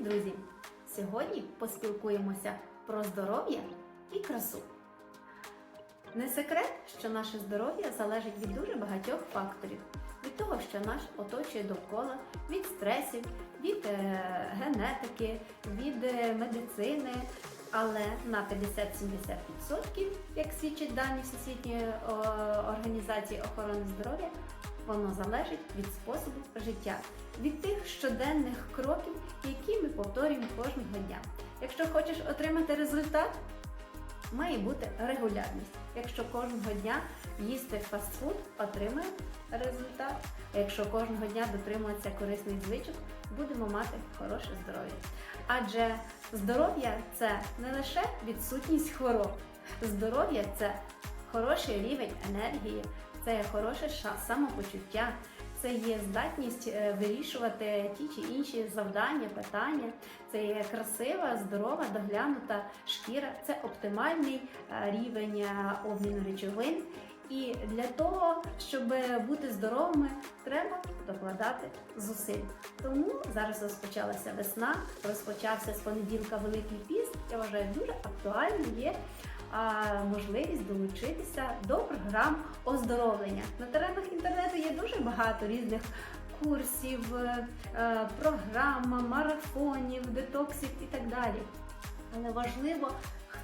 Друзі! Сьогодні поспілкуємося про здоров'я і красу. Не секрет, що наше здоров'я залежить від дуже багатьох факторів. Від того, що нас оточує довкола, від стресів, від е, генетики, від е, медицини. Але на 50-70%, як свідчать дані Всесвітньої о, організації охорони здоров'я, воно залежить від способу життя, від тих щоденних кроків, які ми повторюємо кожного дня. Якщо хочеш отримати результат, має бути регулярність. Якщо кожного дня їсти фастфуд, отримаємо результат. А якщо кожного дня дотримуватися корисних звичок, будемо мати хороше здоров'я. Адже здоров'я це не лише відсутність хвороб, здоров'я це хороший рівень енергії, це хороше самопочуття, це є здатність е, вирішувати ті чи інші завдання, питання, це є красива, здорова, доглянута шкіра, це оптимальний е, рівень е, обміну речовин. І для того, щоб бути здоровими, треба докладати зусиль. Тому зараз розпочалася весна, розпочався з понеділка Великий піст. Я вважаю, дуже актуальним є можливість долучитися до програм оздоровлення. На теренах інтернету є дуже багато різних курсів, е, е, програм, марафонів, детоксів і так далі. Але важливо,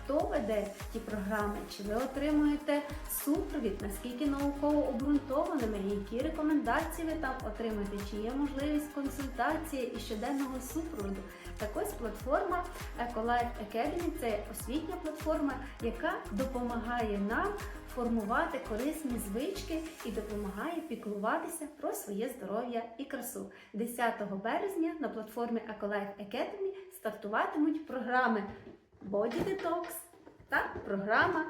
хто веде ті програми, чи ви отримуєте супровід, наскільки науково обґрунтованими, які рекомендації ви там отримаєте, чи є можливість консультації і щоденного супроводу. Так ось платформа EcoLife Academy це освітня платформа, яка допомагає нам формувати корисні звички і допомагає піклуватися про своє здоров'я і красу. 10 березня на платформі EcoLife Academy стартуватимуть програми Body Detox та програма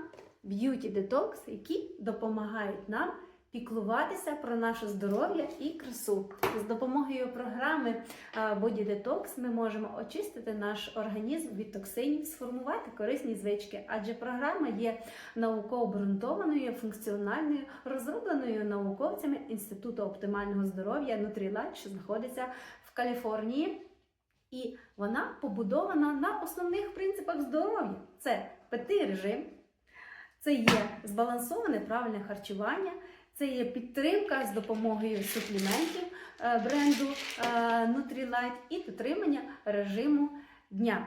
Beauty Detox, які допомагають нам піклуватися про наше здоров'я і красу. З допомогою програми Body Detox ми можемо очистити наш організм від токсинів, сформувати корисні звички, адже програма є науково обґрунтованою, функціональною, розробленою науковцями Інституту оптимального здоров'я Nutrilite, що знаходиться в Каліфорнії. І вона побудована на основних принципах здоров'я: це питний режим, це є збалансоване правильне харчування, це є підтримка з допомогою супліментів е, бренду е, Nutrilite і дотримання режиму дня.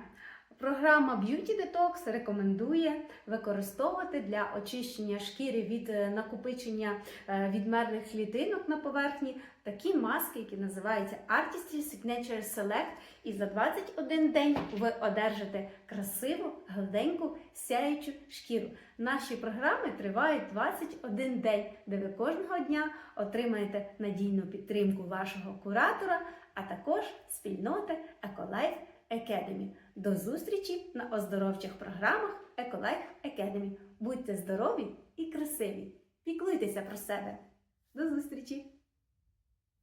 Програма Beauty Detox рекомендує використовувати для очищення шкіри від е, накопичення е, відмерлих клітинок на поверхні такі маски, які називаються Artistry Signature Select. І за 21 день ви одержите красиву, гладеньку, сяючу шкіру. Наші програми тривають 21 день, де ви кожного дня отримаєте надійну підтримку вашого куратора, а також спільноти EcoLife Academy. До зустрічі на оздоровчих програмах EcoLife Academy. Будьте здорові і красиві! Піклуйтеся про себе! До зустрічі!